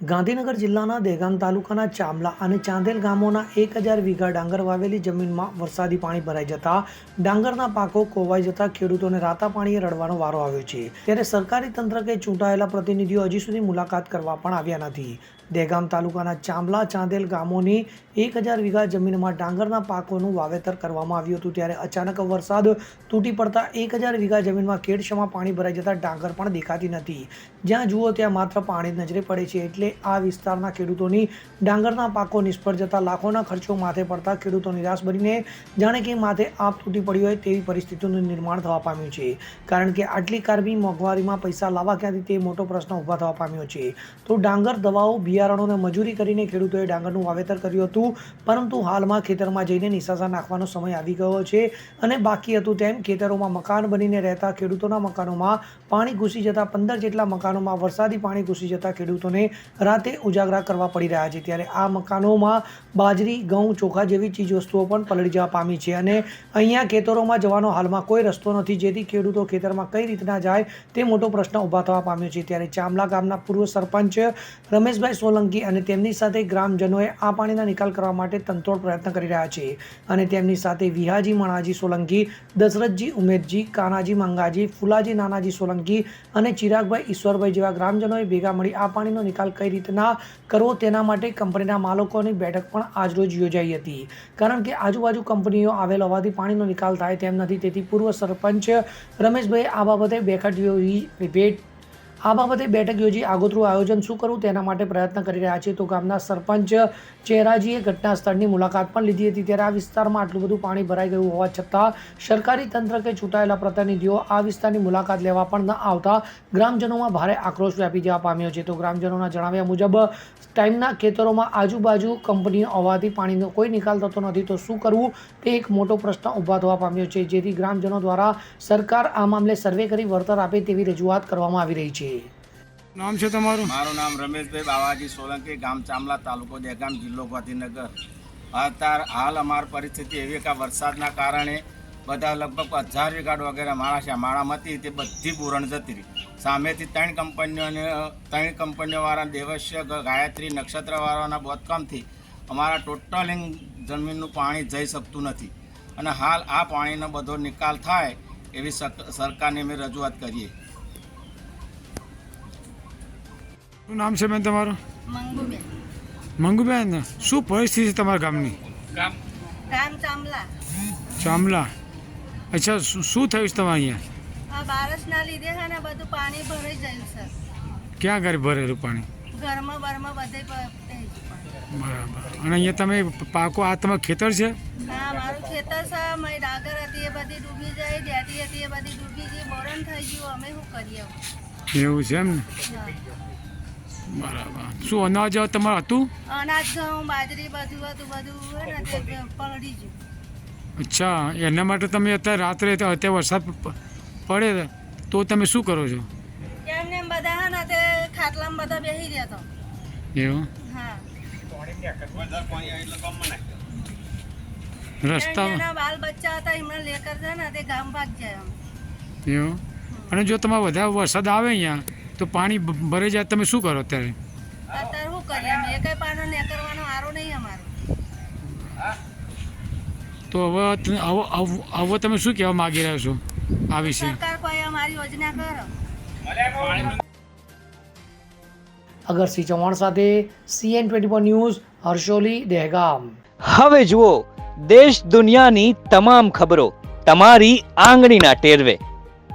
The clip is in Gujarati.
ગાંધીનગર જિલ્લાના દહેગામ તાલુકાના ચામલા અને ચાંદેલ ગામોના એક હજાર વીઘા ડાંગર વાવેલી જમીનમાં વરસાદી પાણી ભરાઈ જતા ડાંગરના પાકો કોવાઈ જતા ખેડૂતોને રાતા પાણીએ રડવાનો વારો આવ્યો છે. ત્યારે સરકારી તંત્ર કે ચૂંટાયેલા પ્રતિનિધિઓ હજી સુધી મુલાકાત કરવા પણ આવ્યા નથી. દહેગામ તાલુકાના ચાંબલા ચાંદેલ ગામોની એક હજાર વીઘા જમીનમાં ડાંગરના પાકોનું વાવેતર કરવામાં આવ્યું હતું ત્યારે અચાનક વરસાદ તૂટી પડતા એક હજાર વીઘા જમીનમાં કેડશમાં પાણી ભરાઈ જતા ડાંગર પણ દેખાતી નથી. જ્યાં જુઓ ત્યાં માત્ર પાણી નજરે પડે છે એટલે આ વિસ્તારના ખેડૂતોની ડાંગરના પાકો નિષ્ફળ જતા લાખોના ખર્ચો માથે પડતા ખેડૂતો નિરાશ બનીને જાણે કે માથે આપ તૂટી પડી હોય તેવી પરિસ્થિતિનું નિર્માણ થવા પામ્યું છે. કારણ કે આટલી કારબી મોંઘવારીમાં પૈસા લાવવા ક્યાંથી તે મોટો પ્રશ્ન ઊભા થવા પામ્યો છે. તો ડાંગર, દવાઓ, બિયારણોને મજૂરી કરીને ખેડૂતોએ ડાંગરનું વાવેતર કર્યું હતું, પરંતુ હાલમાં ખેતરમાં જઈને નિશાસા નાખવાનો સમય આવી ગયો છે અને બાકી હતું તેમ ખેતરોમાં મકાન બનીને રહેતા ખેડૂતોના મકાનોમાં પાણી ઘૂસી જતા પંદર જેટલા મકાનોમાં વરસાદી પાણી ઘૂસી જતા ખેડૂતોને રાતે ઉજાગરા કરવા પડી રહ્યા છે ત્યારે આ મકાનોમાં બાજરી, ઘઉં, ચોખા જેવી ચીજવસ્તુઓ પણ પલળી જવા પામી છે અને અહીંયા ખેતરોમાં જવાનો હાલમાં કોઈ રસ્તો નથી. જેથી ખેડૂતો ખેતરમાં કઈ રીતના જાય તે મોટો પ્રશ્ન ઊભા થવા પામ્યો છે. ત્યારે ચામલા ગામના પૂર્વ સરપંચ રમેશભાઈ સોલંકી અને તેમની સાથે ગ્રામજનોએ આ પાણીના નિકાલ કરવા માટે તંતોડ પ્રયત્ન કરી રહ્યા છે. અને તેમની સાથે વિહાજી મણાજી સોલંકી, દશરથજી ઉમેદજી, કાનાજી મંગાજી, ફુલાજી નાનાજી સોલંકી અને ચિરાગભાઈ ઈશ્વરભાઈ જેવા ગ્રામજનોએ ભેગા મળી આ પાણીનો નિકાલ કઈ રીતના કરવો તેના માટે કંપનીના માલિકોની બેઠક પણ આજરોજ યોજાઈ હતી. કારણ કે આજુબાજુ કંપનીઓ આવેલ હોવાથી પાણીનો નિકાલ થાય તેમ નથી. તેથી પૂર્વ સરપંચ રમેશભાઈ આ બાબતે બેઠક યોજી ભેટ આ બાબતે બેઠક યોજી આગોતરું આયોજન શું કરવું તેના માટે પ્રયત્ન કરી રહ્યા છે. તો ગામના સરપંચ ચેરાજીએ ઘટના સ્થળની મુલાકાત પણ લીધી હતી. ત્યારે આ વિસ્તારમાં આટલું બધું પાણી ભરાઈ ગયું હોવા છતાં સરકારી તંત્ર કે ચૂંટાયેલા પ્રતિનિધિઓ આ વિસ્તારની મુલાકાત લેવા પણ ન આવતા ગ્રામજનોમાં ભારે આક્રોશ વ્યાપી જવા પામ્યો છે. તો ગ્રામજનોના જણાવ્યા મુજબ, ટાઈમના ખેતરોમાં આજુબાજુ કંપનીઓ હોવાથી પાણીનો કોઈ નિકાલ થતો નથી. તો શું કરવું તે એક મોટો પ્રશ્ન ઊભા થવા પામ્યો છે. જેથી ગ્રામજનો દ્વારા સરકાર આ મામલે સર્વે કરી વળતર આપે તેવી રજૂઆત કરવામાં આવી રહી છે. નામ છે તમારું? મારું નામ રમેશભાઈ બાવાજી સોલંકી, ગામ ચામલા તાલુકો દહેગામ જિલ્લો ગાંધીનગર. અત્યારે હાલ અમારી પરિસ્થિતિ એવી કે વરસાદના કારણે બધા લગભગ હજાર વીઘા વગેરે માણસ માળામાં હતી તે બધી પૂરણ જતી રહી. સામેથી ત્રણ કંપનીઓને, ત્રણ કંપનીઓવાળા દેવસ્ય ગાયત્રી નક્ષત્રવાળાના બોધકામથી અમારા ટોટલિંગ જમીનનું પાણી જઈ શકતું નથી. અને હાલ આ પાણીનો બધો નિકાલ થાય એવી સરકારને અમે રજૂઆત કરીએ. શું નામ છે બેન તમારું? મંગુબેન. શું પરિસ્થિતિ છે તમારા ગામની? ચામલા. અચ્છા શું શું થયું છે તમારે અહીંયા? આ બારસના લીધે છે ને બધું પાણી ભરાઈ જાય છે. ક્યાં ઘરે ભરેલું પાણી? ઘરમાં બરમાં બધે. બરાબર. અને અહીંયા તમે પાકો આ તમારું ખેતર છે? હા મારું ખેતર છે. મારી ડાગર હતી એ બધી ડૂબી જાય ડેટી હતી એ બધી ડૂબી ગઈ. બોરણ થઈ ગયું. અમે શું કરીએ? એવું છે એમ ને. બરાબર. શું અનાજ તમારું હતું? અનાજ ઘઉં બાજરી બધું હતું બધું પલળી ગયું. અચ્છા એના માટે તમે અત્યારે રાત્રે અત્યારે વરસાદ પડે તો તમે શું કરો છો? એમને બધા હા ને તે ખાટલામાં બધા બેસી રહ્યા તો. એવું? હા. રસ્તા બાલ બચ્ચા હતા એમને લેકર છે ને તે ગામ ભાગ જાય એવું? અને જો તમારે વધારે વરસાદ આવે અહીંયા તો પાણી ભરે ભરાઈ જાય તમે શું કરો અત્યારે? અત્યારે શું કરીએ અમે? એકેય પાનો ને કરવાનો આરો નહીં અમારો. તો હવે હવે તમે શું કહેવા માગી રહ્યા છો આ વિશે? સરકાર કોઈ અમારી યોજના કરો? અગરસિંહ ચૌહાણ સાથે CN twenty news Harsholi Dehgam. હવે જુઓ દેશ દુનિયાની તમામ ખબરો તમારી આંગળીના ટેરવે.